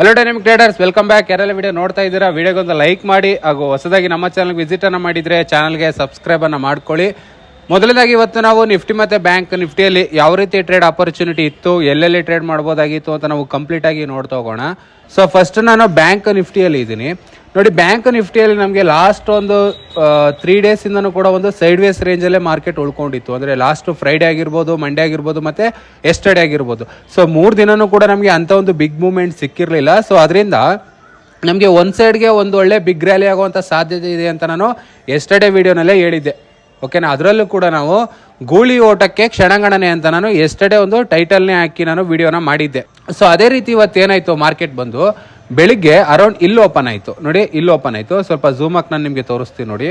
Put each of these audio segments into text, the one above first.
Hello dynamic traders welcome back ಯಾರೆಲ್ಲ video ನೋಡ್ತಾ ಇದ್ದೀರಾ ವಿಡಿಯೋಗೊಂದು ಲೈಕ್ ಮಾಡಿ ಹಾಗೂ ಹೊಸದಾಗಿ ನಮ್ಮ ಚಾನಲ್ಗೆ ವಿಸಿಟನ್ನು ಮಾಡಿದರೆ ಚಾನಲ್ಗೆ ಸಬ್ಸ್ಕ್ರೈಬನ್ನು ಮಾಡ್ಕೊಳ್ಳಿ. ಮೊದಲನೇದಾಗಿ ಇವತ್ತು ನಾವು ನಿಫ್ಟಿ ಮತ್ತು ಬ್ಯಾಂಕ್ ನಿಫ್ಟಿಯಲ್ಲಿ ಯಾವ ರೀತಿ ಟ್ರೇಡ್ ಆಪರ್ಚುನಿಟಿ ಇತ್ತು, ಎಲ್ಲೆಲ್ಲಿ ಟ್ರೇಡ್ ಮಾಡ್ಬೋದಾಗಿತ್ತು ಅಂತ ನಾವು ಕಂಪ್ಲೀಟಾಗಿ ನೋಡ್ತಾ ಹೋಗೋಣ. ಸೊ ಫಸ್ಟ್ ನಾನು ಬ್ಯಾಂಕ್ ನಿಫ್ಟಿಯಲ್ಲಿ ಇದ್ದೀನಿ. ನೋಡಿ ಬ್ಯಾಂಕ್ ನಿಫ್ಟಿಯಲ್ಲಿ ನಮಗೆ ಲಾಸ್ಟ್ ಒಂದು ತ್ರೀ ಡೇಸಿಂದನೂ ಕೂಡ ಒಂದು ಸೈಡ್ ವೇಸ್ ರೇಂಜಲ್ಲೇ ಮಾರ್ಕೆಟ್ ಉಳ್ಕೊಂಡಿತ್ತು. ಅಂದರೆ ಲಾಸ್ಟ್ ಫ್ರೈಡೇ ಆಗಿರ್ಬೋದು ಮಂಡೇ ಆಗಿರ್ಬೋದು, ಮತ್ತು ಎಸ್ಟರ್ಡೇ ಆಗಿರ್ಬೋದು. ಸೊ ಮೂರು ದಿನನೂ ಕೂಡ ನಮಗೆ ಅಂಥ ಒಂದು ಬಿಗ್ ಮೂಮೆಂಟ್ ಸಿಕ್ಕಿರಲಿಲ್ಲ. ಸೊ ಅದರಿಂದ ನಮಗೆ ಒಂದು ಸೈಡ್ಗೆ ಒಂದು ಒಳ್ಳೆ ಬಿಗ್ ರ್ಯಾಲಿ ಆಗುವಂಥ ಸಾಧ್ಯತೆ ಇದೆ ಅಂತ ನಾನು ಎಸ್ಟರ್ಡೇ ವಿಡಿಯೋನಲ್ಲೇ ಹೇಳಿದ್ದೆ. ಓಕೆನಾ ಅದರಲ್ಲೂ ಕೂಡ ನಾವು ಗೂಳಿ ಓಟಕ್ಕೆ ಕ್ಷಣಗಣನೆ ಅಂತ ನಾನು ಎಸ್ಟರ್ಡೇ ಒಂದು ಟೈಟಲ್ನೇ ಹಾಕಿ ನಾನು ವಿಡಿಯೋನ ಮಾಡಿದ್ದೆ. ಸೊ ಅದೇ ರೀತಿ ಇವತ್ತು ಏನಾಯ್ತು ಮಾರ್ಕೆಟ್ ಬಂದು ಬೆಳಿಗ್ಗೆ ಅರೌಂಡ್ ಇಲ್ಲಿ ಓಪನ್ ಆಯಿತು. ನೋಡಿ, ಇಲ್ಲಿ ಓಪನ್ ಆಯಿತು. ಸ್ವಲ್ಪ ಝೂಮ್ ಹಾಕಿ ನಾನು ನಿಮಗೆ ತೋರಿಸ್ತೀನಿ ನೋಡಿ.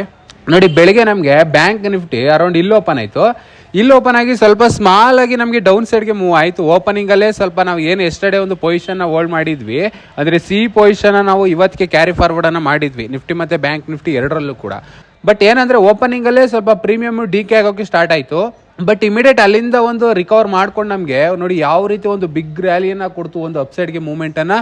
ನೋಡಿ, ಬೆಳಿಗ್ಗೆ ನಮಗೆ ಬ್ಯಾಂಕ್ ನಿಫ್ಟಿ ಅರೌಂಡ್ ಇಲ್ಲಿ ಓಪನ್ ಆಯಿತು. ಇಲ್ಲಿ ಓಪನ್ ಆಗಿ ಸ್ವಲ್ಪ ಸ್ಮಾಲ್ ಆಗಿ ನಮಗೆ ಡೌನ್ ಸೈಡ್ಗೆ ಮೂವ್ ಆಯಿತು. ಓಪನಿಂಗಲ್ಲೇ ಸ್ವಲ್ಪ ನಾವು ಏನು ಎಸ್ಟರ್ಡೇ ಒಂದು ಪೊಸಿಷನ್ನ ಹೋಲ್ಡ್ ಮಾಡಿದ್ವಿ. ಅಂದರೆ ಸಿ ಪೊಸಿಷನ್ನ ನಾವು ಇವತ್ತಿಗೆ ಕ್ಯಾರಿ ಫಾರ್ವರ್ಡನ್ನು ಮಾಡಿದ್ವಿ. ನಿಫ್ಟಿ ಮತ್ತು ಬ್ಯಾಂಕ್ ನಿಫ್ಟಿ ಎರಡರಲ್ಲೂ ಕೂಡ. ಬಟ್ ಏನಂದರೆ ಓಪನಿಂಗಲ್ಲೇ ಸ್ವಲ್ಪ ಪ್ರೀಮಿಯಮ್ ಡಿ ಕೆ ಆಗೋಕ್ಕೆ ಸ್ಟಾರ್ಟ್ ಆಯಿತು. ಬಟ್ ಇಮಿಡಿಯೇಟ್ ಅಲ್ಲಿಂದ ಒಂದು ರಿಕವರ್ ಮಾಡ್ಕೊಂಡು ನಮಗೆ, ನೋಡಿ ಯಾವ ರೀತಿ ಒಂದು ಬಿಗ್ ರ್ಯಾಲಿಯನ್ನು ಕೊಡ್ತು, ಒಂದು ಅಪ್ಸೈಡ್ಗೆ ಮೂವ್ಮೆಂಟನ್ನು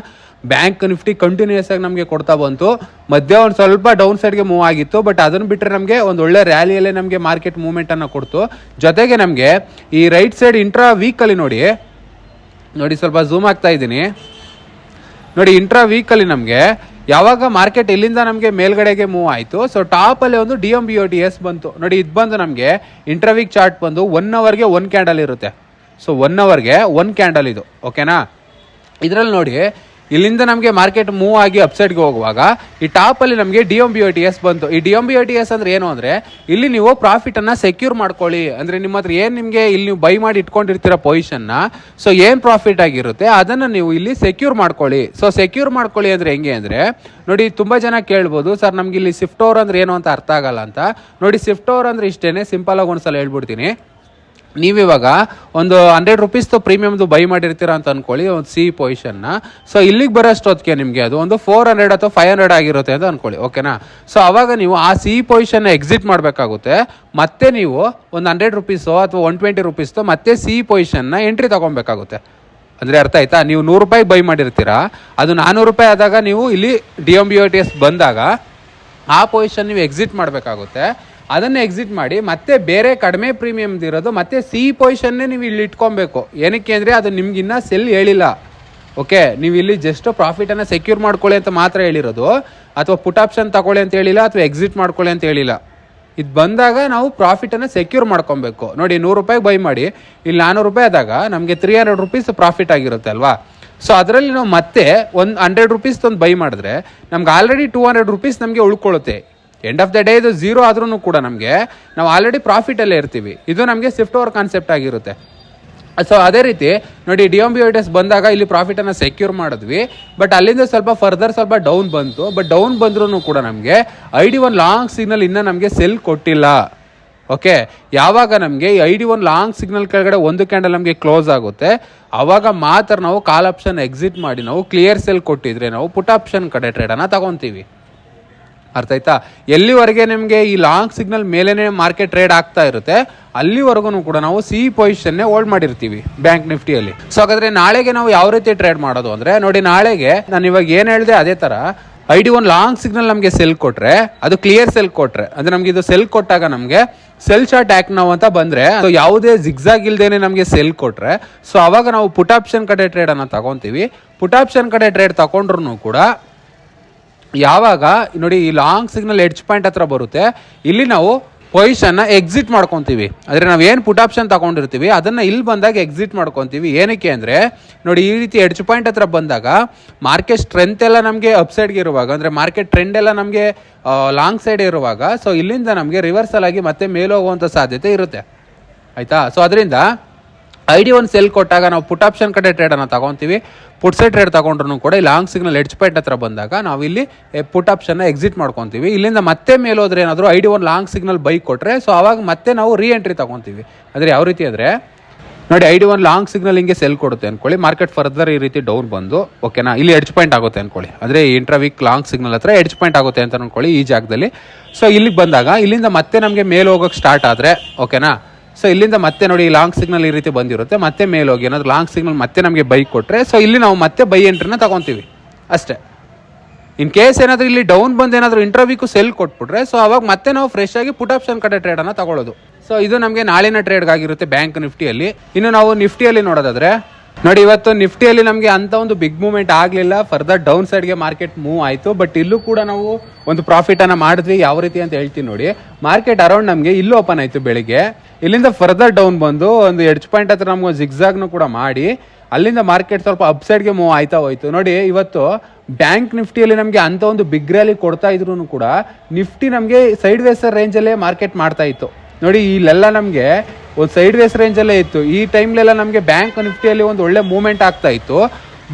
ಬ್ಯಾಂಕ್ ನಿಫ್ಟಿ ಕಂಟಿನ್ಯೂಸ್ ಆಗಿ ನಮಗೆ ಕೊಡ್ತಾ ಬಂತು. ಮಧ್ಯ ಒಂದು ಸ್ವಲ್ಪ ಡೌನ್ ಸೈಡ್ಗೆ ಮೂವ್ ಆಗಿತ್ತು ಬಟ್ ಅದನ್ನು ಬಿಟ್ಟರೆ ನಮಗೆ ಒಂದು ಒಳ್ಳೆ ರ್ಯಾಲಿಯಲ್ಲೇ ನಮಗೆ ಮಾರ್ಕೆಟ್ ಮೂವ್ಮೆಂಟನ್ನು ಕೊಡ್ತು. ಜೊತೆಗೆ ನಮಗೆ ಈ ರೈಟ್ ಸೈಡ್ ಇಂಟ್ರಾ ವೀಕಲ್ಲಿ ನೋಡಿ ನೋಡಿ ಸ್ವಲ್ಪ ಝೂಮ್ ಆಗ್ತಾ ಇದ್ದೀನಿ. ನೋಡಿ ಇಂಟ್ರಾ ವೀಕಲ್ಲಿ ನಮಗೆ ಯಾವಾಗ ಮಾರ್ಕೆಟ್ ಇಲ್ಲಿಂದ ನಮಗೆ ಮೇಲ್ಗಡೆಗೆ ಮೂವ್ ಆಯಿತು. ಸೊ ಟಾಪಲ್ಲಿ ಒಂದು D M B O T S ಬಂತು. ನೋಡಿ, ಇದು ಬಂದು ನಮಗೆ ಇಂಟರ್ವಿಕ್ ವೀಕ್ ಚಾರ್ಟ್ ಬಂದು ಒನ್ ಅವರ್ಗೆ ಒನ್ ಕ್ಯಾಂಡಲ್ ಇರುತ್ತೆ. ಸೊ ಒನ್ ಅವರ್ಗೆ ಒನ್ ಕ್ಯಾಂಡಲ್ ಇದು. ಓಕೆನಾ ಇದರಲ್ಲಿ ನೋಡಿ ಇಲ್ಲಿಂದ ನಮಗೆ ಮಾರ್ಕೆಟ್ ಮೂವ್ ಆಗಿ ಅಪ್ಸೈಡ್ಗೆ ಹೋಗುವಾಗ ಈ ಟಾಪಲ್ಲಿ ನಮಗೆ D M B T S ಬಂತು. ಈ ಡಿ ಎಂ ಬಿ ಎಸ್ ಅಂದ್ರೆ ಏನು ಅಂದರೆ, ಇಲ್ಲಿ ನೀವು ಪ್ರಾಫಿಟನ್ನು ಸೆಕ್ಯೂರ್ ಮಾಡ್ಕೊಳ್ಳಿ. ಅಂದರೆ ನಿಮ್ಮ ಹತ್ರ ಏನು ನಿಮಗೆ ಇಲ್ಲಿ ನೀವು ಬೈ ಮಾಡಿ ಇಟ್ಕೊಂಡಿರ್ತೀರ ಪೊಸಿಷನ್ನ ಸೊ ಏನು ಪ್ರಾಫಿಟ್ ಆಗಿರುತ್ತೆ ಅದನ್ನು ನೀವು ಇಲ್ಲಿ ಸೆಕ್ಯೂರ್ ಮಾಡ್ಕೊಳ್ಳಿ. ಸೊ ಸೆಕ್ಯೂರ್ ಮಾಡ್ಕೊಳ್ಳಿ ಅಂದರೆ ಹೆಂಗೆ ಅಂದರೆ, ನೋಡಿ ತುಂಬ ಜನ ಕೇಳ್ಬೋದು, ಸರ್, ನಮ್ಗೆ ಇಲ್ಲಿ ಸ್ವಿಫ್ಟ್ ಓವರ್ ಅಂದ್ರೆ ಏನು ಅಂತ ಅರ್ಥ ಆಗಲ್ಲ ಅಂತ. ನೋಡಿ ಸ್ವಿಫ್ಟ್ ಓವರ್ ಅಂದ್ರೆ ಇಷ್ಟೇನೆ ಸಿಂಪಲ್ ಆಗಿ ಒಂದ್ಸಲ ಹೇಳ್ಬಿಡ್ತೀನಿ. ನೀವಿವಾಗ ಒಂದು ಹಂಡ್ರೆಡ್ ರುಪೀಸ್ದು ಪ್ರೀಮಿಯಮ್ದು ಬೈ ಮಾಡಿರ್ತೀರ ಅಂತ ಅನ್ಕೊಳ್ಳಿ, ಒಂದು ಸಿ ಪೊಸಿಷನ್ನ ಸೊ ಇಲ್ಲಿಗೆ ಬರೋಷ್ಟೊತ್ತಿಗೆ ನಿಮಗೆ ಅದು ಒಂದು ಫೋರ್ ಹಂಡ್ರೆಡ್ ಅಥವಾ ಫೈವ್ ಹಂಡ್ರೆಡ್ ಆಗಿರುತ್ತೆ ಅಂತ ಅನ್ಕೊಳ್ಳಿ ಓಕೆನಾ ಸೊ ಅವಾಗ ನೀವು ಆ ಸಿ ಪೊಸಿಷನ್ನ ಎಕ್ಸಿಟ್ ಮಾಡಬೇಕಾಗುತ್ತೆ. ಮತ್ತೆ ನೀವು ಒಂದು ಹಂಡ್ರೆಡ್ ರುಪೀಸು ಅಥವಾ ಒನ್ ಟ್ವೆಂಟಿ ರುಪೀಸ್ದು ಮತ್ತೆ ಸಿ ಪೊಸಿಷನ್ನ ಎಂಟ್ರಿ ತೊಗೊಬೇಕಾಗುತ್ತೆ. ಅಂದರೆ ಅರ್ಥ ಆಯ್ತಾ? ನೀವು ನೂರು ರೂಪಾಯಿ ಬೈ ಮಾಡಿರ್ತೀರಾ, ಅದು ನಾನ್ನೂರು ರೂಪಾಯಿ ಆದಾಗ ನೀವು ಇಲ್ಲಿ ಡಿ ಎಂ ಬಿ ಬಂದಾಗ ಆ ಪೊಸಿಷನ್ ನೀವು ಎಕ್ಸಿಟ್ ಮಾಡಬೇಕಾಗುತ್ತೆ. ಅದನ್ನು ಎಕ್ಸಿಟ್ ಮಾಡಿ ಮತ್ತೆ ಬೇರೆ ಕಡಿಮೆ ಪ್ರೀಮಿಯಮ್ದು ಇರೋದು, ಮತ್ತೆ ಸಿ ಪೊಸಿಷನ್ನೇ ನೀವು ಇಲ್ಲಿ ಇಟ್ಕೊಬೇಕು. ಏನಕ್ಕೆ ಅಂದರೆ ಅದು ನಿಮ್ಗಿನ್ನ ಸೆಲ್ ಹೇಳಿಲ್ಲ. ಓಕೆ ನೀವು ಇಲ್ಲಿ ಜಸ್ಟ್ ಪ್ರಾಫಿಟನ್ನು ಸೆಕ್ಯೂರ್ ಮಾಡ್ಕೊಳ್ಳಿ ಅಂತ ಮಾತ್ರ ಹೇಳಿರೋದು, ಅಥವಾ ಪುಟ್ ಆಪ್ಷನ್ ತಗೊಳ್ಳಿ ಅಂತ ಹೇಳಿಲ್ಲ, ಅಥವಾ ಎಕ್ಸಿಟ್ ಮಾಡ್ಕೊಳ್ಳಿ ಅಂತ ಹೇಳಿಲ್ಲ. ಇದು ಬಂದಾಗ ನಾವು ಪ್ರಾಫಿಟನ್ನು ಸೆಕ್ಯೂರ್ ಮಾಡ್ಕೊಬೇಕು. ನೋಡಿ, ನೂರು ರೂಪಾಯಿ ಬೈ ಮಾಡಿ, ಇಲ್ಲಿ ನಾನ್ನೂರು ರೂಪಾಯಿ ಆದಾಗ ನಮಗೆ ತ್ರೀ ಹಂಡ್ರೆಡ್ ರುಪೀಸ್ ಪ್ರಾಫಿಟ್ ಆಗಿರುತ್ತೆ ಅಲ್ವಾ? ಸೊ ಅದರಲ್ಲಿ ನಾವು ಮತ್ತೆ ಒಂದು ಹಂಡ್ರೆಡ್ ರುಪೀಸ್ ಒಂದು ಬೈ ಮಾಡಿದ್ರೆ, ನಮ್ಗೆ ಆಲ್ರೆಡಿ ಟೂ ಹಂಡ್ರೆಡ್ ರುಪೀಸ್ ನಮಗೆ ಉಳ್ಕೊಳ್ಳುತ್ತೆ. ಎಂಡ್ ಆಫ್ ದ ಡೇ ಇದು ಝೀರೋ ಆದ್ರೂ ಕೂಡ ನಮಗೆ ನಾವು ಆಲ್ರೆಡಿ ಪ್ರಾಫಿಟಲ್ಲೇ ಇರ್ತೀವಿ. ಇದು ನಮಗೆ ಸ್ವಿಫ್ಟ್ ಓವರ್ ಕಾನ್ಸೆಪ್ಟ್ ಆಗಿರುತ್ತೆ. ಸೊ ಅದೇ ರೀತಿ ನೋಡಿ ಡಿ ಎಂ ಬಿ ಎಸ್ ಬಂದಾಗ ಇಲ್ಲಿ ಪ್ರಾಫಿಟನ್ನು ಸೆಕ್ಯೂರ್ ಮಾಡಿದ್ವಿ. ಬಟ್ ಅಲ್ಲಿಂದ ಸ್ವಲ್ಪ ಫರ್ದರ್ ಸ್ವಲ್ಪ ಡೌನ್ ಬಂತು. ಬಟ್ ಡೌನ್ ಬಂದ್ರೂ ಕೂಡ ನಮಗೆ I D one long signal ಇನ್ನೂ ನಮಗೆ ಸೆಲ್ ಕೊಟ್ಟಿಲ್ಲ. ಓಕೆ ಯಾವಾಗ ನಮಗೆ I D one long signal ಕೆಳಗಡೆ ಒಂದು ಕ್ಯಾಂಡಲ್ ನಮಗೆ ಕ್ಲೋಸ್ ಆಗುತ್ತೆ. ಆವಾಗ ಮಾತ್ರ ನಾವು ಕಾಲ್ ಆಪ್ಷನ್ ಎಕ್ಸಿಟ್ ಮಾಡಿ ನಾವು ಕ್ಲಿಯರ್ ಸೆಲ್ ಕೊಟ್ಟಿದ್ರೆ ನಾವು ಪುಟ್ ಆಪ್ಷನ್ ಕಡೆ ಟ್ರೇಡನ್ನು ತಗೊತೀವಿ. ಅರ್ಥ ಆಯ್ತಾ? ಎಲ್ಲಿವರೆಗೆ ನಿಮಗೆ ಈ ಲಾಂಗ್ ಸಿಗ್ನಲ್ ಮೇಲೇ ಮಾರ್ಕೆಟ್ ಟ್ರೇಡ್ ಆಗ್ತಾ ಇರುತ್ತೆ, ಅಲ್ಲಿವರೆಗೂ ಕೂಡ ನಾವು ಸಿ ಪೊಸಿಷನ್ನೇ ಹೋಲ್ಡ್ ಮಾಡಿರ್ತೀವಿ ಬ್ಯಾಂಕ್ ನಿಫ್ಟಿಯಲ್ಲಿ. ಸೊ ಹಾಗಾದ್ರೆ ನಾಳೆಗೆ ನಾವು ಯಾವ ರೀತಿ ಟ್ರೇಡ್ ಮಾಡೋದು ಅಂದ್ರೆ, ನೋಡಿ ನಾಳೆಗೆ ನಾನು ಇವಾಗ ಏನು ಹೇಳಿದೆ ಅದೇ ತರ. I D one long signal ನಮಗೆ ಸೆಲ್ ಕೊಟ್ರೆ, ಅದು ಕ್ಲಿಯರ್ ಸೆಲ್ ಕೊಟ್ರೆ, ಅಂದ್ರೆ ನಮಗೆ ಇದು ಸೆಲ್ ಕೊಟ್ಟಾಗ ನಮಗೆ ಸೆಲ್ ಶಾರ್ಟ್ ಆಕ್ಟ್ ನಾವು ಅಂತ ಬಂದ್ರೆ, ಅದು ಯಾವುದೇ ಜಿಗ್ಸಾಗ್ ಇಲ್ದೇನೆ ನಮಗೆ ಸೆಲ್ ಕೊಟ್ರೆ ಸೊ ಅವಾಗ ನಾವು ಪುಟ್ ಆಪ್ಷನ್ ಕಡೆ ಟ್ರೇಡ್ ಅನ್ನ ತಗೊಂತೀವಿ. ಪುಟ್ ಆಪ್ಷನ್ ಕಡೆ ಟ್ರೇಡ್ ತಗೊಂಡ್ರು ಕೂಡ ಯಾವಾಗ, ನೋಡಿ ಈ ಲಾಂಗ್ ಸಿಗ್ನಲ್ ಎಡ್ಜ್ ಪಾಯಿಂಟ್ ಹತ್ರ ಬರುತ್ತೆ, ಇಲ್ಲಿ ನಾವು ಪೊಸಿಷನ್ನ ಎಕ್ಸಿಟ್ ಮಾಡ್ಕೊತೀವಿ. ಅಂದರೆ ನಾವು ಏನು ಪುಟ್ ಆಪ್ಷನ್ ತಗೊಂಡಿರ್ತೀವಿ, ಅದನ್ನು ಇಲ್ಲಿ ಬಂದಾಗ ಎಕ್ಸಿಟ್ ಮಾಡ್ಕೊತೀವಿ. ಏನಕ್ಕೆ ಅಂದರೆ, ನೋಡಿ ಈ ರೀತಿ ಎಡ್ಜ್ ಪಾಯಿಂಟ್ ಹತ್ರ ಬಂದಾಗ ಮಾರ್ಕೆಟ್ ಸ್ಟ್ರೆಂತ್ ಎಲ್ಲ ನಮಗೆ ಅಪ್ಸೈಡ್ಗೆ ಇರುವಾಗ, ಅಂದರೆ ಮಾರ್ಕೆಟ್ ಟ್ರೆಂಡ್ ಎಲ್ಲ ನಮಗೆ ಲಾಂಗ್ ಸೈಡ್ ಇರುವಾಗ ಸೊ ಇಲ್ಲಿಂದ ನಮಗೆ ರಿವರ್ಸಲ್ ಆಗಿ ಮತ್ತೆ ಮೇಲೋಗುವಂಥ ಸಾಧ್ಯತೆ ಇರುತ್ತೆ. ಆಯಿತಾ? ಸೊ ಅದರಿಂದ ಐ ಡಿ ಒನ್ ಸೆಲ್ ಕೊಟ್ಟಾಗ ನಾವು ಪುಟ್ ಆಪ್ಷನ್ ಕಡೆ ಟ್ರೇಡನ್ನು ತಗೊತೀವಿ. ಪುಟ್ ಸೈಡ್ ಟ್ರೇಡ್ ತಗೊಂಡ್ರು ಕೂಡ ಲಾಂಗ್ ಸಿಗ್ನಲ್ ಎಡ್ಜ್ ಪಾಯಿಂಟ್ ಹತ್ರ ಬಂದಾಗ ನಾವು ಇಲ್ಲಿ ಪುಟ್ ಆಪ್ಷನ್ನ ಎಕ್ಸಿಟ್ ಮಾಡ್ಕೊತೀವಿ. ಇಲ್ಲಿಂದ ಮತ್ತೆ ಮೇಲೋದ್ರೆ ಏನಾದರೂ I D one long signal buy ಕೊಟ್ಟರೆ ಸೊ ಆವಾಗ ಮತ್ತೆ ನಾವು ರೀ ಎಂಟ್ರಿ ತಗೊತೀವಿ. ಅಂದರೆ ಯಾವ ರೀತಿ ಅಂದರೆ ನೋಡಿ I D one long signal ಹಿಂಗೆ ಸೆಲ್ ಕೊಡುತ್ತೆ ಅನ್ಕೊಳ್ಳಿ. ಮಾರ್ಕೆಟ್ ಫರ್ದರ್ ಈ ರೀತಿ ಡೌನ್ ಬಂದು ಓಕೆನಾ ಇಲ್ಲಿ ಎಡ್ಜ್ ಪಾಯಿಂಟ್ ಆಗುತ್ತೆ ಅನ್ಕೊಳ್ಳಿ. ಅಂದರೆ ಇಂಟ್ರಾ ವೀಕ್ ಲಾಂಗ್ ಸಿಗ್ನಲ್ ಹತ್ರ ಎಡ್ಜ್ ಪಾಯಿಂಟ್ ಆಗುತ್ತೆ ಅಂತ ಅನ್ಕೊಳ್ಳಿ ಈ ಜಾಗದಲ್ಲಿ. ಸೊ ಇಲ್ಲಿಗೆ ಬಂದಾಗ, ಇಲ್ಲಿಂದ ಮತ್ತೆ ನಮಗೆ ಮೇಲೆ ಹೋಗೋಕೆ ಸ್ಟಾರ್ಟ್ ಆದರೆ ಓಕೆನಾ ಸೊ ಇಲ್ಲಿಂದ ಮತ್ತೆ ನೋಡಿ ಲಾಂಗ್ ಸಿಗ್ನಲ್ ಈ ರೀತಿ ಬಂದಿರುತ್ತೆ. ಮತ್ತೆ ಮೇಲೆ ಹೋಗಿ ಏನಾದ್ರು ಲಾಂಗ್ ಸಿಗ್ನಲ್ ಮತ್ತೆ ನಮಗೆ ಬೈಕ್ ಕೊಟ್ಟರೆ ಸೊ ಇಲ್ಲಿ ನಾವು ಮತ್ತೆ ಬೈ ಎಂಟ್ರಿನ ತಗೊತೀವಿ. ಅಷ್ಟೇ. ಇನ್ ಕೇಸ್ ಏನಾದರೂ ಇಲ್ಲಿ ಡೌನ್ ಬಂದು ಏನಾದರೂ ಇಂಟರ್ವ್ಯೂಕು ಸೆಲ್ ಕೊಟ್ಬಿಟ್ರೆ ಸೊ ಅವಾಗ ಮತ್ತೆ ನಾವು ಫ್ರೆಶ್ ಆಗಿ ಪುಟ್ ಆಪ್ಷನ್ ಕಡೆ ಟ್ರೇಡನ್ನು ತಗೊಳ್ಳೋದು ಸೊ ಇದು ನಮಗೆ ನಾಳಿನ ಟ್ರೇಡ್ಗಾಗಿರುತ್ತೆ ಬ್ಯಾಂಕ್ ನಿಫ್ಟಿಯಲ್ಲಿ. ಇನ್ನು ನಾವು ನಿಫ್ಟಿಯಲ್ಲಿ ನೋಡೋದಾದ್ರೆ, ನೋಡಿ, ಇವತ್ತು ನಿಫ್ಟಿಯಲ್ಲಿ ನಮಗೆ ಅಂತ ಒಂದು ಬಿಗ್ ಮೂವ್ಮೆಂಟ್ ಆಗಲಿಲ್ಲ. ಫರ್ದರ್ ಡೌನ್ ಸೈಡ್ಗೆ ಮಾರ್ಕೆಟ್ ಮೂವ್ ಆಯಿತು. ಬಟ್ ಇಲ್ಲೂ ಕೂಡ ನಾವು ಒಂದು ಪ್ರಾಫಿಟ್ ಅನ್ನ ಮಾಡಿದ್ವಿ. ಯಾವ ರೀತಿ ಅಂತ ಹೇಳ್ತೀನಿ ನೋಡಿ. ಮಾರ್ಕೆಟ್ ಅರೌಂಡ್ ನಮಗೆ, ಇಲ್ಲೂ ಓಪನ್ ಆಯಿತು ಬೆಳಿಗ್ಗೆ. ಇಲ್ಲಿಂದ ಫರ್ದರ್ ಡೌನ್ ಬಂದು ಒಂದು ಎಡ್ಜ್ ಪಾಯಿಂಟ್ ಹತ್ರ ನಮ್ಗೆ ಒಂದು ಜಿಗ್ಜಾಗ್ನು ಕೂಡ ಮಾಡಿ, ಅಲ್ಲಿಂದ ಮಾರ್ಕೆಟ್ ಸ್ವಲ್ಪ ಅಪ್ಸೈಡ್ಗೆ ಮೂವ್ ಆಯ್ತಾ ಹೋಯ್ತು. ನೋಡಿ, ಇವತ್ತು ಬ್ಯಾಂಕ್ ನಿಫ್ಟಿಯಲ್ಲಿ ನಮಗೆ ಅಂತ ಒಂದು ಬಿಗ್ ರ್ಯಾಲಿ ಕೊಡ್ತಾ ಇದ್ರು ಕೂಡ ನಿಫ್ಟಿ ನಮಗೆ ಸೈಡ್ ವೇಸ್ ರೇಂಜಲ್ಲೇ ಮಾರ್ಕೆಟ್ ಮಾಡ್ತಾ ಇತ್ತು. ನೋಡಿ, ಇಲ್ಲೆಲ್ಲ ನಮಗೆ ಒಂದು ಸೈಡ್ ವೇಸ್ ರೇಂಜಲ್ಲೇ ಇತ್ತು. ಈ ಟೈಮ್ಲೆಲ್ಲ ನಮಗೆ ಬ್ಯಾಂಕ್ ನಿಫ್ಟಿಯಲ್ಲಿ ಒಂದು ಒಳ್ಳೆ ಮೂವ್ಮೆಂಟ್ ಆಗ್ತಾ ಇತ್ತು.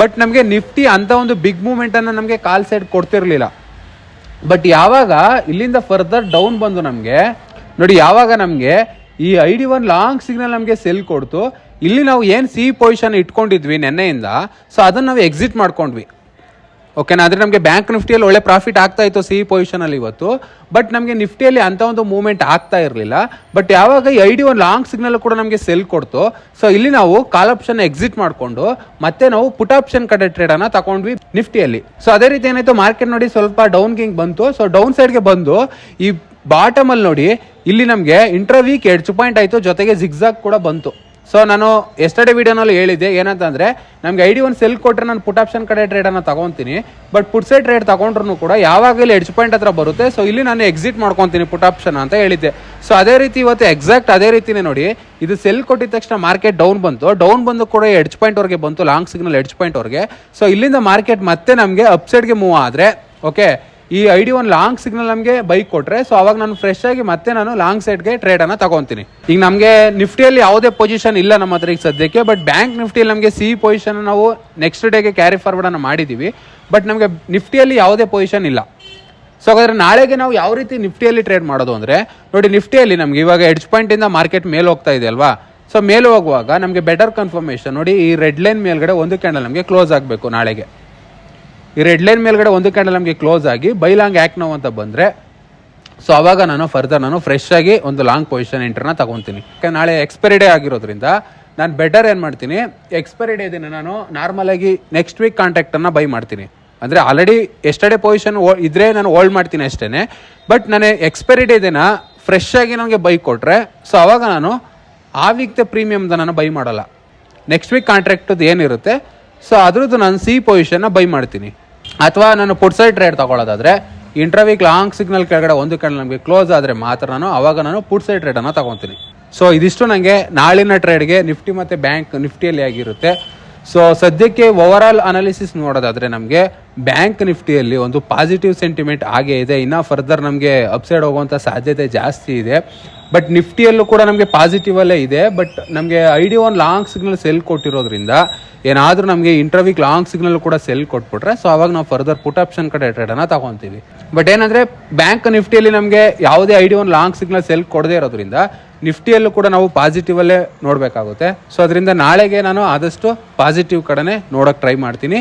ಬಟ್ ನಮಗೆ ನಿಫ್ಟಿ ಅಂತ ಒಂದು ಬಿಗ್ ಮೂವ್ಮೆಂಟನ್ನು ನಮಗೆ ಕಾಲ್ ಸೈಡ್ ಕೊಡ್ತಿರ್ಲಿಲ್ಲ. ಬಟ್ ಯಾವಾಗ ಇಲ್ಲಿಂದ ಫರ್ದರ್ ಡೌನ್ ಬಂದು ನಮಗೆ, ನೋಡಿ, ಯಾವಾಗ ನಮಗೆ ಈ I D one long signal ನಮಗೆ ಸೆಲ್ ಕೊಡ್ತು. ಇಲ್ಲಿ ನಾವು ಏನು ಸಿ ಪೊಸಿಷನ್ ಇಟ್ಕೊಂಡಿದ್ವಿ ನೆನ್ನೆಯಿಂದ, ಸೊ ಅದನ್ನು ನಾವು ಎಕ್ಸಿಟ್ ಮಾಡ್ಕೊಂಡ್ವಿ. ಓಕೆನಾ ಅಂದರೆ ನಮಗೆ ಬ್ಯಾಂಕ್ ನಿಫ್ಟಿಯಲ್ಲಿ ಒಳ್ಳೆ ಪ್ರಾಫಿಟ್ ಆಗ್ತಾ ಇತ್ತು ಸಿ ಪೊಸಿಷನಲ್ಲಿ ಇವತ್ತು. ಬಟ್ ನಮಗೆ ನಿಫ್ಟಿಯಲ್ಲಿ ಅಂಥ ಒಂದು ಮೂವ್ಮೆಂಟ್ ಆಗ್ತಾ ಇರಲಿಲ್ಲ. ಬಟ್ ಯಾವಾಗ ಈ I D one long signal ಕೂಡ ನಮಗೆ ಸೆಲ್ ಕೊಡ್ತು, ಸೊ ಇಲ್ಲಿ ನಾವು ಕಾಲ್ ಆಪ್ಷನ್ ಎಕ್ಸಿಟ್ ಮಾಡಿಕೊಂಡು, ಮತ್ತೆ ನಾವು ಪುಟ್ ಆಪ್ಷನ್ ಕಡೆ ಟ್ರೇಡನ್ನು ತಗೊಂಡ್ವಿ ನಿಫ್ಟಿಯಲ್ಲಿ. ಸೊ ಅದೇ ರೀತಿ ಏನಾಯಿತು ಮಾರ್ಕೆಟ್ ನೋಡಿ ಸ್ವಲ್ಪ ಡೌನ್ ಗಿಂಗ್ ಬಂತು. ಸೊ ಡೌನ್ ಸೈಡ್ಗೆ ಬಂದು, ಈ ಬಾಟಮ್ ಅಲ್ಲಿ ನೋಡಿ, ಇಲ್ಲಿ ನಮಗೆ ಇಂಟರ್ವೀಕ್ ಎಡ್ಜ್ ಪಾಯಿಂಟ್ ಆಯಿತು, ಜೊತೆಗೆ ಜಿಗ್ಜಾಗ್ ಕೂಡ ಬಂತು. ಸೊ ನಾನು ಎಸ್ಟರ್ಡೇ ವಿಡಿಯೋನಲ್ಲಿ ಹೇಳಿದ್ದೆ, ಏನಂತಂದರೆ, ನಮ್ಗೆ ಐ ಡಿ ಒಂದು ಸೆಲ್ ಕೊಟ್ಟರೆ ನಾನು ಪುಟ್ ಆಪ್ಷನ್ ಕಡೆ ಟ್ರೇಡನ್ನು ತಗೊತೀನಿ ಬಟ್ ಪುಟ್ ಸೈಡ್ ಟ್ರೇಡ್ ತಗೊಂಡ್ರು ಕೂಡ ಯಾವಾಗ ಇಲ್ಲಿ ಎಡ್ಜ್ ಪಾಯಿಂಟ್ ಹತ್ರ ಬರುತ್ತೆ. ಸೊ ಇಲ್ಲಿ ನಾನು ಎಕ್ಸಿಟ್ ಮಾಡ್ಕೊತೀನಿ ಪುಟ್ ಆಪ್ಷನ್ ಅಂತ ಹೇಳಿದ್ದೆ. ಸೊ ಅದೇ ರೀತಿ ಇವತ್ತು ಎಕ್ಸಾಕ್ಟ್ ಅದೇ ರೀತಿನೇ ನೋಡಿ, ಇದು ಸೆಲ್ ಕೊಟ್ಟಿದ ತಕ್ಷಣ ಮಾರ್ಕೆಟ್ ಡೌನ್ ಬಂತು. ಡೌನ್ ಬಂದು ಕೂಡ ಎಡ್ಜ್ ಪಾಯಿಂಟ್ ವರೆಗೆ ಬಂತು ಲಾಂಗ್ ಸಿಗ್ನಲ್ ಎಡ್ಜ್ ಪಾಯಿಂಟ್ ವರೆಗೆ ಸೊ ಇಲ್ಲಿಂದ ಮಾರ್ಕೆಟ್ ಮತ್ತೆ ನಮಗೆ ಅಪ್ಸೈಡ್ಗೆ ಮೂವ್ ಆದರೆ ಓಕೆ ಈ I D one long signal ನಮಗೆ ಬೈಕ್ ಕೊಟ್ಟರೆ ಸೊ ಅವಾಗ ನಾನು ಫ್ರೆಶ್ ಆಗಿ ಮತ್ತೆ ನಾನು ಲಾಂಗ್ ಸೈಡ್ಗೆ ಟ್ರೇಡನ್ನು ತಗೊತೀನಿ. ಈಗ ನಮಗೆ ನಿಫ್ಟಿಯಲ್ಲಿ ಯಾವುದೇ ಪೊಸಿಷನ್ ಇಲ್ಲ ನಮ್ಮ ಹತ್ರ ಈಗ ಸದ್ಯಕ್ಕೆ ಬಟ್ ಬ್ಯಾಂಕ್ ನಿಫ್ಟಿಯಲ್ಲಿ ನಮಗೆ ಸಿ ಪೊಸಿಷನ್ ನಾವು ನೆಕ್ಸ್ಟ್ ಡೇಗೆ ಕ್ಯಾರಿ ಫಾರ್ವರ್ಡ್ ಅನ್ನು ಮಾಡಿದ್ದೀವಿ ಬಟ್ ನಮಗೆ ನಿಫ್ಟಿಯಲ್ಲಿ ಯಾವುದೇ ಪೊಸಿಷನ್ ಇಲ್ಲ. ಸೊ ಹಾಗಾದ್ರೆ ನಾಳೆಗೆ ನಾವು ಯಾವ ರೀತಿ ನಿಫ್ಟಿಯಲ್ಲಿ ಟ್ರೇಡ್ ಮಾಡೋದು ಅಂದರೆ, ನೋಡಿ ನಿಫ್ಟಿಯಲ್ಲಿ ನಮಗೆ ಇವಾಗ ಎಡ್ಜ್ ಪಾಯಿಂಟಿಂದ ಮಾರ್ಕೆಟ್ ಮೇಲೆ ಹೋಗ್ತಾ ಇದೆ ಅಲ್ವಾ? ಸೊ ಮೇಲೆ ಹೋಗುವಾಗ ನಮಗೆ ಬೆಟರ್ ಕನ್ಫರ್ಮೇಷನ್ ನೋಡಿ ಈ ರೆಡ್ ಲೈನ್ ಮೇಲ್ಗಡೆ ಒಂದು ಕ್ಯಾಂಡಲ್ ನಮಗೆ ಕ್ಲೋಸ್ ಆಗಬೇಕು ನಾಳೆಗೆ. ಈ ರೆಡ್ ಲೈನ್ ಮೇಲ್ಗಡೆ ಒಂದು ಕ್ಯಾಂಡಲ್ ನಮಗೆ ಕ್ಲೋಸ್ ಆಗಿ ಬೈಲಾಂಗ್ ಆ್ಯಕ್ ನೋವು ಅಂತ ಬಂದರೆ ಸೊ ಅವಾಗ ನಾನು ಫರ್ದರ್ ನಾನು ಫ್ರೆಶ್ ಆಗಿ ಒಂದು ಲಾಂಗ್ ಪೊಸಿಷನ್ ಎಂಟ್ರನ್ನ ತಗೊತೀನಿ. ಯಾಕೆ ನಾಳೆ ಎಕ್ಸ್ಪೈರಿ ಡೇ ಆಗಿರೋದ್ರಿಂದ ನಾನು ಬೆಟರ್ ಏನು ಮಾಡ್ತೀನಿ ಎಕ್ಸ್ಪೈರಿ ಡೇ ದಿನ ನಾನು ನಾರ್ಮಲ್ ಆಗಿ ನೆಕ್ಸ್ಟ್ ವೀಕ್ ಕಾಂಟ್ಯಾಕ್ಟನ್ನು ಬೈ ಮಾಡ್ತೀನಿ. ಅಂದರೆ ಆಲ್ರೆಡಿ ಎಷ್ಟೇ ಪೊಸಿಷನ್ ಇದ್ರೆ ನಾನು ಹೋಲ್ಡ್ ಮಾಡ್ತೀನಿ ಅಷ್ಟೇ ಬಟ್ ನಾನು ಎಕ್ಸ್ಪೈರಿ ಡೇ ದಿನ ಫ್ರೆಶ್ ಆಗಿ ನನಗೆ ಬೈ ಕೊಟ್ಟರೆ ಸೊ ಅವಾಗ ನಾನು ಆ ವೀಕ್ದ ಪ್ರೀಮಿಯಮ್ದ ನಾನು ಬೈ ಮಾಡಲ್ಲ. ನೆಕ್ಸ್ಟ್ ವೀಕ್ ಕಾಂಟ್ರಾಕ್ಟದ್ದು ಏನಿರುತ್ತೆ ಸೊ ಅದ್ರದ್ದು ನಾನು ಸಿ ಪೊಸಿಷನ್ನ ಬೈ ಮಾಡ್ತೀನಿ. ಅಥವಾ ನಾನು ಪುಟ್ ಸೈಡ್ ಟ್ರೇಡ್ ತಗೊಳ್ಳೋದಾದ್ರೆ ಇಂಟರ್ವೀಕ್ ಲಾಂಗ್ ಸಿಗ್ನಲ್ ಕೆಳಗಡೆ ಒಂದು ಕಡೆ ನಮಗೆ ಕ್ಲೋಸ್ ಆದರೆ ಮಾತ್ರ ನಾನು ಅವಾಗ ನಾನು ಪುಟ್ ಸೈಡ್ ಟ್ರೇಡನ್ನು ತಗೊತೀನಿ. ಸೊ ಇದಿಷ್ಟು ನನಗೆ ನಾಳಿನ ಟ್ರೇಡ್ಗೆ ನಿಫ್ಟಿ ಮತ್ತು ಬ್ಯಾಂಕ್ ನಿಫ್ಟಿಯಲ್ಲಿ ಆಗಿರುತ್ತೆ. ಸೊ ಸದ್ಯಕ್ಕೆ ಓವರ್ ಆಲ್ ಅನಾಲಿಸಿಸ್ ನೋಡೋದಾದ್ರೆ ನಮಗೆ ಬ್ಯಾಂಕ್ ನಿಫ್ಟಿಯಲ್ಲಿ ಒಂದು ಪಾಸಿಟಿವ್ ಸೆಂಟಿಮೆಂಟ್ ಹಾಗೆ ಇದೆ. ಇನ್ನು ಫರ್ದರ್ ನಮಗೆ ಅಪ್ಸೈಡ್ ಹೋಗುವಂಥ ಸಾಧ್ಯತೆ ಜಾಸ್ತಿ ಇದೆ. ಬಟ್ ನಿಫ್ಟಿಯಲ್ಲೂ ಕೂಡ ನಮಗೆ ಪಾಸಿಟಿವ್ ಅಲ್ಲೇ ಇದೆ. ಬಟ್ ನಮಗೆ I D one long signal sell ಕೊಟ್ಟಿರೋದ್ರಿಂದ ಏನಾದರೂ ನಮಗೆ ಇಂಟರ್ವ್ಯೂಕ್ ಲಾಂಗ್ ಸಿಗ್ನಲ್ ಕೂಡ ಸೆಲ್ ಕೊಟ್ಬಿಟ್ರೆ ಸೊ ಅವಾಗ ನಾವು ಫರ್ದರ್ ಪುಟ್ ಆಪ್ಷನ್ ಕಡೆ ಟ್ರೇಡನ್ನು ತಗೊತೀವಿ. ಬಟ್ ಏನಂದರೆ ಬ್ಯಾಂಕ್ ನಿಫ್ಟಿಯಲ್ಲಿ ನಮಗೆ ಯಾವುದೇ ID one long signal sell ಕೊಡದೇ ಇರೋದ್ರಿಂದ, ನಿಫ್ಟಿಯಲ್ಲೂ ಕೂಡ ನಾವು ಪಾಸಿಟಿವ್ ಅಲ್ಲೇ ನೋಡಬೇಕಾಗುತ್ತೆ. ಸೊ ಅದರಿಂದ ನಾಳೆಗೆ ನಾನು ಆದಷ್ಟು ಪಾಸಿಟಿವ್ ಕಡೆನೇ ನೋಡೋಕೆ ಟ್ರೈ ಮಾಡ್ತೀನಿ.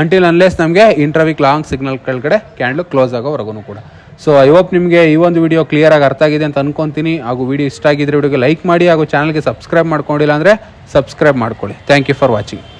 ಅಂಟಿಲ್ ಅನ್ಲೆಸ್ ನಮಗೆ ಇಂಟರ್ವ್ಯೂಕ್ ಲಾಂಗ್ ಸಿಗ್ನಲ್ ಕೆಳಗಡೆ ಕ್ಯಾಂಡ್ಲು ಕ್ಲೋಸ್ ಆಗೋವರೆಗೂ ಕೂಡ. ಸೊ ಐ ಹೋಪ್ ನಿಮಗೆ ಈ ಒಂದು ವಿಡಿಯೋ ಕ್ಲಿಯರ್ ಆಗಿ ಅರ್ಥ ಆಗಿದೆ ಅಂತ ಅನ್ಕೊಂತೀನಿ. ಹಾಗೂ ವಿಡಿಯೋ ಇಷ್ಟ ಆಗಿದ್ರೆ ವಿಡಿಯೋಗೆ ಲೈಕ್ ಮಾಡಿ ಹಾಗೂ ಚಾನಲ್ಗೆ ಸಬ್ಸ್ಕ್ರೈಬ್ ಮಾಡ್ಕೊಂಡಿಲ್ಲ ಅಂದರೆ ಸಬ್ಸ್ಕ್ರೈಬ್ ಮಾಡ್ಕೊಳ್ಳಿ. Thank you for watching